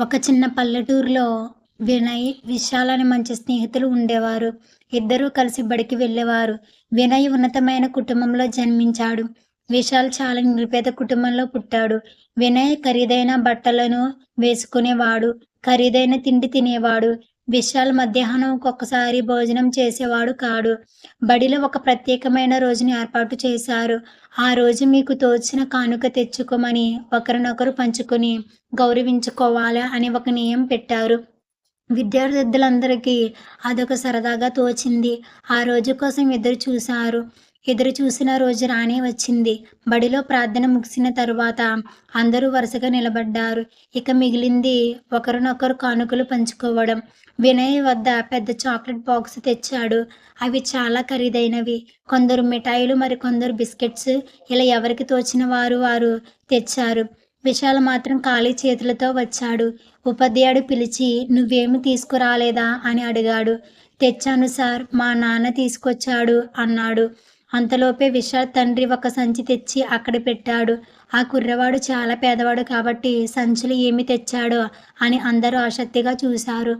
ఒక చిన్న పల్లెటూరులో వినయ్ విశాల్ అనే మంచి స్నేహితులు ఉండేవారు. ఇద్దరూ కలిసి బడికి వెళ్ళేవారు. వినయ్ ఉన్నతమైన కుటుంబంలో జన్మించాడు. విశాల్ చాలా నిరుపేద కుటుంబంలో పుట్టాడు. వినయ్ ఖరీదైన బట్టలను వేసుకునేవాడు. ఖరీదైన తిండి తినేవాడు. విశాల్ మధ్యాహ్నం ఒక్కొక్కసారి భోజనం చేసేవాడు కాడు. బడిలో ఒక ప్రత్యేకమైన రోజుని ఏర్పాటు చేశారు. ఆ రోజు మీకు తోచిన కానుక తెచ్చుకోమని ఒకరినొకరు పంచుకొని గౌరవించుకోవాలి అని ఒక నియమం పెట్టారు. విద్యార్థులందరికీ అదొక సరదాగా తోచింది. ఆ రోజు కోసం ఎదురు చూశారు. ఎదురు చూసిన రోజు రానే వచ్చింది. బడిలో ప్రార్థన ముగిసిన తరువాత అందరూ వరుసగా నిలబడ్డారు. ఇక మిగిలింది ఒకరినొకరు కానుకలు పంచుకోవడం. వినయ్ వద్ద పెద్ద చాక్లెట్ బాక్స్ తెచ్చాడు. అవి చాలా ఖరీదైనవి. కొందరు మిఠాయిలు మరి కొందరు బిస్కెట్స్ ఇలా ఎవరికి తోచిన వారు వారు తెచ్చారు. విశాల్ మాత్రం ఖాళీ చేతులతో వచ్చాడు. ఉపాధ్యాయుడు పిలిచి నువ్వేమి తీసుకురాలేదా? అని అడిగాడు. తెచ్చాను సార్ మా నాన్న తీసుకొచ్చాడు అన్నాడు. అంతలోపే విశాల్ తండ్రి ఒక సంచి తెచ్చి అక్కడ పెట్టాడు. ఆ కుర్రవాడు చాలా పేదవాడు కాబట్టి సంచులు ఏమి తెచ్చాడో అని అందరూ ఆసక్తిగా చూశారు.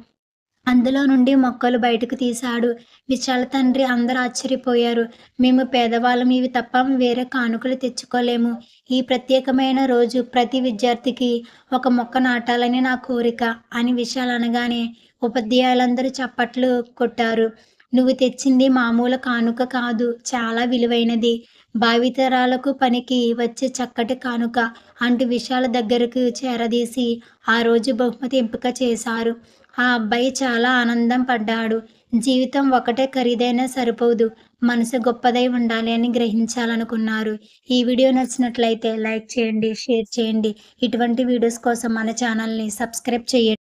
అందులో నుండి మొక్కలు బయటకు తీశాడు. విశాల తండ్రి అందరూ ఆశ్చర్యపోయారు. మేము పేదవాళ్ళం ఇవి తప్ప వేరే కానుకలు తెచ్చుకోలేము. ఈ ప్రత్యేకమైన రోజు ప్రతి విద్యార్థికి ఒక మొక్క నాటాలని నా కోరిక అని విశాల్ అనగానే ఉపాధ్యాయులందరూ చప్పట్లు కొట్టారు. నువ్వు తెచ్చింది మామూలు కానుక కాదు చాలా విలువైనది. భావితరాలకు పనికి వచ్చే చక్కటి కానుక అంటూ విశాల దగ్గరకు చేరదీసి ఆ రోజు బహుమతి ఎంపిక చేశారు. ఆ అబ్బాయి చాలా ఆనందం పడ్డాడు. జీవితం ఒకటే ఖరీదైనా సరిపోదు. మనసు గొప్పదై ఉండాలి అని గ్రహించాలనుకున్నారు. ఈ వీడియో నచ్చినట్లయితే లైక్ చేయండి షేర్ చేయండి. ఇటువంటి వీడియోస్ కోసం మన ఛానల్ని సబ్స్క్రైబ్ చేయండి.